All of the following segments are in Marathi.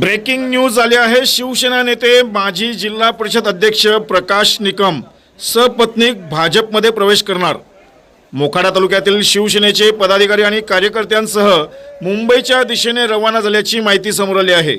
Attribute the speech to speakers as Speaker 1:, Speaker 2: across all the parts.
Speaker 1: ब्रेकिंग न्यूज आली आहे. शिवसेना नेते माजी जिल्हा परिषद अध्यक्ष प्रकाश निकम सपत्नीक भाजपमध्ये प्रवेश करणार. मोखाडा तालुक्यातील शिवसेनेचे पदाधिकारी आणि कार्यकर्त्यांसह मुंबईच्या दिशेने रवाना झाल्याची माहिती समोर आली आहे.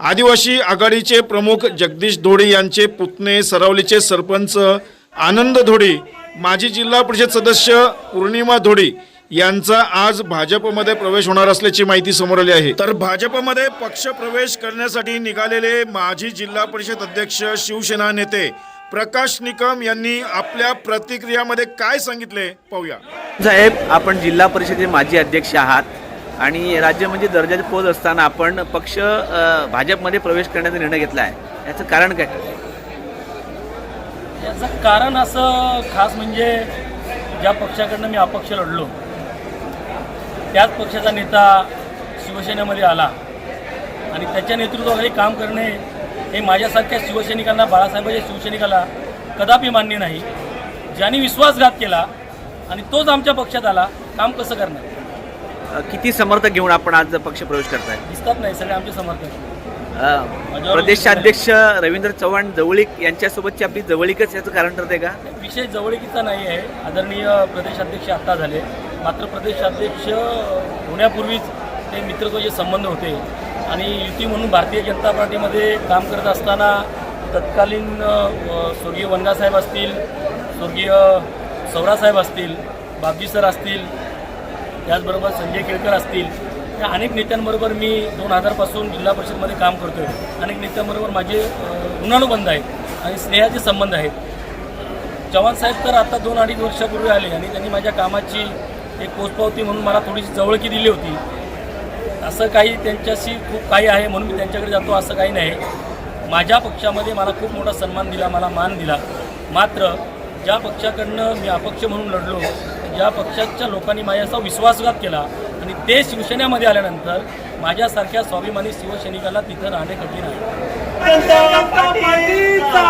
Speaker 1: आदिवासी आघाडीचे प्रमुख जगदीश धोडे यांचे पुतणे सरावलीचे सरपंच आनंद धोडे माजी जिल्हा परिषद सदस्य पौर्णिमा धोडे यांचा आज भाजपमध्ये प्रवेश होणार असल्याची माहिती समोर आली आहे. तर भाजपमध्ये पक्ष प्रवेश करण्यासाठी निघालेले माजी जिल्हा परिषद अध्यक्ष शिवसेना नेते प्रकाश निकम यांनी आपल्या प्रतिक्रियामध्ये काय सांगितले? पाहूया.
Speaker 2: साहेब आपण जिल्हा परिषदेचे माजी अध्यक्ष आहात आणि राज्य म्हणजे दर्जाचे पद असताना आपण पक्ष भाजपमध्ये प्रवेश करण्याचा निर्णय घेतला आहे याचं कारण काय?
Speaker 3: याचं कारण असं खास म्हणजे ज्या पक्षाकडनं मी अपक्ष लढलो त्याच पक्षाचा नेता शिवसेनेमध्ये आला. आणि त्याच्या नेतृत्वाखाली काम करणे हे माझ्यासारख्या शिवसैनिकांना बाळासाहेबांच्या शिवसैनिकाला कदापि मान्य नाही. ज्यांनी विश्वासघात केला आणि तोच आमच्या पक्षात आला काम कसं करणार?
Speaker 2: किती समर्थक घेऊन आपण आज पक्ष प्रवेश करताय?
Speaker 3: दिसतात नाही सगळे आमचे समर्थक.
Speaker 2: प्रदेशाध्यक्ष रवींद्र चव्हाण जवळीक यांच्यासोबतची आपली जवळीकच याचं कारण ठरते का?
Speaker 3: विषय जवळकीचा नाही आहे आदरणीय प्रदेशाध्यक्ष आत्ता झाले. मात्र प्रदेशाध्यक्ष होण्यापूर्वीच ते मित्रत्वाचे संबंध होते. आणि युती म्हणून भारतीय जनता पार्टीमध्ये काम करत असताना तत्कालीन स्वर्गीय वनगासाहेब असतील स्वर्गीय सौरासाहेब असतील बाबजी सर असतील त्याचबरोबर संजय केळकर असतील या अनेक नेत्यांबरोबर मी दोन हजारपासून जिल्हा परिषदमध्ये काम करतो आहे अनेक नेत्यांबरोबर माझे ऋणानुबंध आहेत आणि स्नेहाचे संबंध आहेत. चव्हाण साहेब तर आता दोन अडीच वर्षापूर्वी आले आणि त्यांनी माझ्या कामाची एक पोचपावती म्हणून मला थोडीशी जवळकी दिली होती. असं काही त्यांच्याशी खूप काही आहे म्हणून मी त्यांच्याकडे जातो असं काही नाही. माझ्या पक्षामध्ये मला खूप मोठा सन्मान दिला मला मान दिला. मात्र ज्या पक्षाकडनं मी अपक्ष म्हणून लढलो ज्या पक्षाच्या लोकांनी माझ्याचा विश्वासघात केला आणि ते शिवसेनेमध्ये आल्यानंतर माझ्यासारख्या स्वाभिमानी शिवसैनिकाला तिथं राहणे कठीण आहे.
Speaker 4: जनता पार्टीचा!